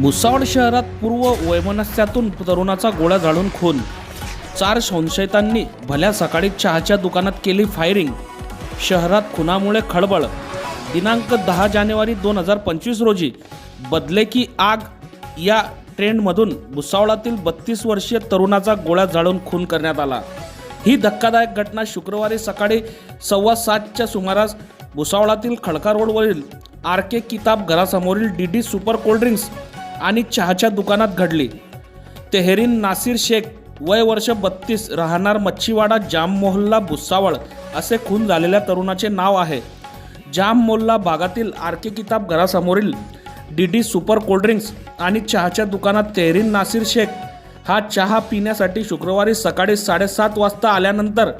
भुसावळ शहरात पूर्व वैमनस्यातून तरुणाचा गोळ्या झाडून खून. चार संशयितांनी भल्या सकाळी चहाच्या दुकानात केली फायरिंग. शहरात खुनामुळे खळबळ. दिनांक दहा जानेवारी दोन हजार पंचवीस रोजी बदले की आग या ट्रेंडमधून भुसावळातील बत्तीस वर्षीय तरुणाचा गोळ्या झाडून खून करण्यात आला. ही धक्कादायक घटना शुक्रवारी सकाळी सव्वा सातच्या सुमारास भुसावळातील खडका रोडवरील आर के किताब घरासमोरील D D super cold drinks आणि चहाच्या दुकानात घडली. तेहरीन नासिर शेख वय वर्ष बत्तीस राहणार मच्छीवाडा जाम मोहल्ला भुसावळ असे खून झालेल्या तरुणाचे नाव आहे. जाम मोहल्ला भागातील आरके किताब घरासमोरील D D super cold drinks आणि चहाच्या दुकानात तेहरीन नासिर शेख हा चहा पिण्यासाठी शुक्रवारी सकाळी साडेसात वाजता आल्यानंतर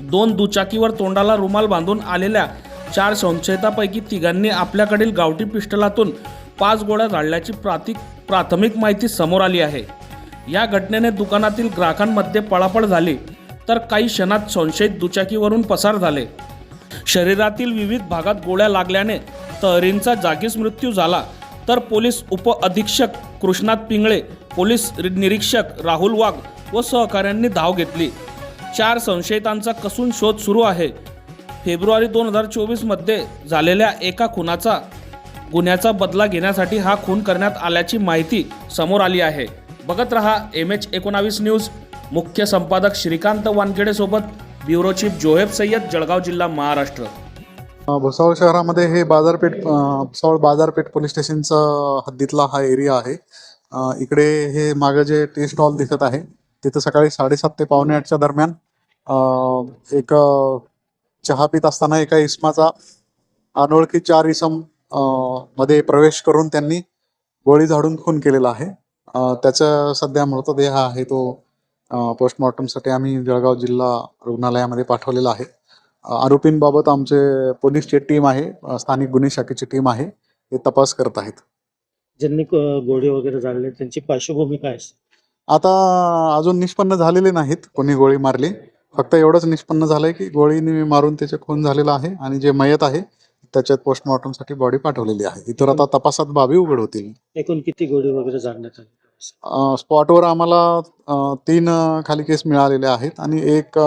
दोन दुचाकीवर तोंडाला रुमाल बांधून आलेल्या चार संशयितापैकी तिघांनी आपल्याकडील गावठी पिस्टलातून पाच गोळ्या झाडल्याची प्रातिक प्राथमिक माहिती समोर आली आहे. या घटनेने दुकानातील ग्राहकांमध्ये पळापळ झाली तर काही क्षणात संशयित दुचाकीवरून पसार झाले. शरीरातील विविध भागात गोळ्या लागल्याने तहरींचा जागीच मृत्यू झाला तर पोलीस उप अधीक्षक कृष्णात पिंगळे पोलीस निरीक्षक राहुल वाघ व सहकाऱ्यांनी धाव घेतली. चार संशयितांचा कसून शोध सुरू आहे. फेब्रुवारी दोन हजार चोवीसमध्ये झालेल्या एका खुनाचा गुन्ह्याचा बदला घेण्यासाठी हा खून करण्यात आल्याची माहिती समोर आली आहे. बघत रहा एम एच एकोणावीस न्यूज. मुख्य संपादक श्रीकांत वानखेडेसोबत ब्युरो चीफ जोहेब सय्यद जळगाव जिल्हा महाराष्ट्र. भुसावळ शहरामध्ये हे बाजारपेठ भुसावळ बाजारपेठ पोलीस स्टेशनचा हद्दीतला हा एरिया आहे. इकडे हे मागं जे टी स्टॉल दिसत आहे तिथं सकाळी साडेसात ते पावणे आठच्या दरम्यान एक चहा पित असताना एका इसमाचा अनोळखी चार इसम मध्ये प्रवेश करून त्यांनी गोळी झाडून खून केलेला आहे. त्याचा सध्या मृतदेह आहे तो पोस्टमॉर्टमसाठी आम्ही जळगाव जिल्हा रुग्णालयामध्ये पाठवलेला आहे. आरोपींबाबत आमचे पोलीसची टीम आहे स्थानिक गुन्हे शाखेची टीम आहे ते तपास करत आहेत. ज्यांनी गोळी वगैरे झाडले त्यांची पार्श्वभूमी काय आता अजून निष्पन्न झालेले नाहीत कोणी गोळी मारली. फक्त एवढंच निष्पन्न झालंय की गोळीने मारून त्याचे खून झालेला आहे आणि जे मयत आहे त्याच्यात पोस्टमॉर्टमसाठी बॉडी पाठवलेली आहे. इतर आता तपासात बाबी उघड होतील एकूण किती गोळी वगैरे झाडण्यात आली? स्पॉटवर आम्हाला तीन खाली केस मिळालेले आहेत आणि एक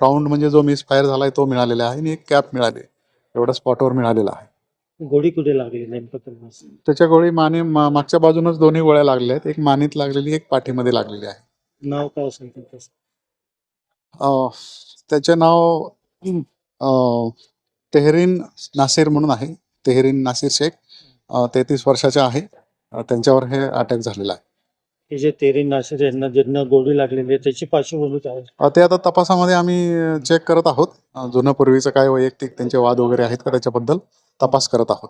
राऊंड म्हणजे जो मिस फायर झालाय तो मिळालेला आहे आणि एक कॅप मिळाली. एवढा स्पॉटवर मिळालेला आहे. गोळी कुठे लागली नेमकं? त्याच्या गोळी माने मा- मागच्या बाजूनच दोन्ही गोळ्या लागल्या आहेत. एक मानीत लागलेली एक पाठीमध्ये लागलेली आहे. नाव काय असेल त्यांचं अ, त्याचे नाव अ, तेहरीन नासिर म्हणून आहे. तेहरीन नासिर शेख तेहतीस वर्षाचे आहे. त्यांच्यावर हे अटॅक झालेला आहे. हे जे तेरी नाशिर यांना ज्यांना गोळी लागलेली आहे त्याची पार्श्वभूमी काय ते आता तपासामध्ये आम्ही चेक करत आहोत. जुनं पूर्वीचं काय वैयक्तिक त्यांचे वाद वगैरे आहेत का त्याच्याबद्दल तपास करत आहोत.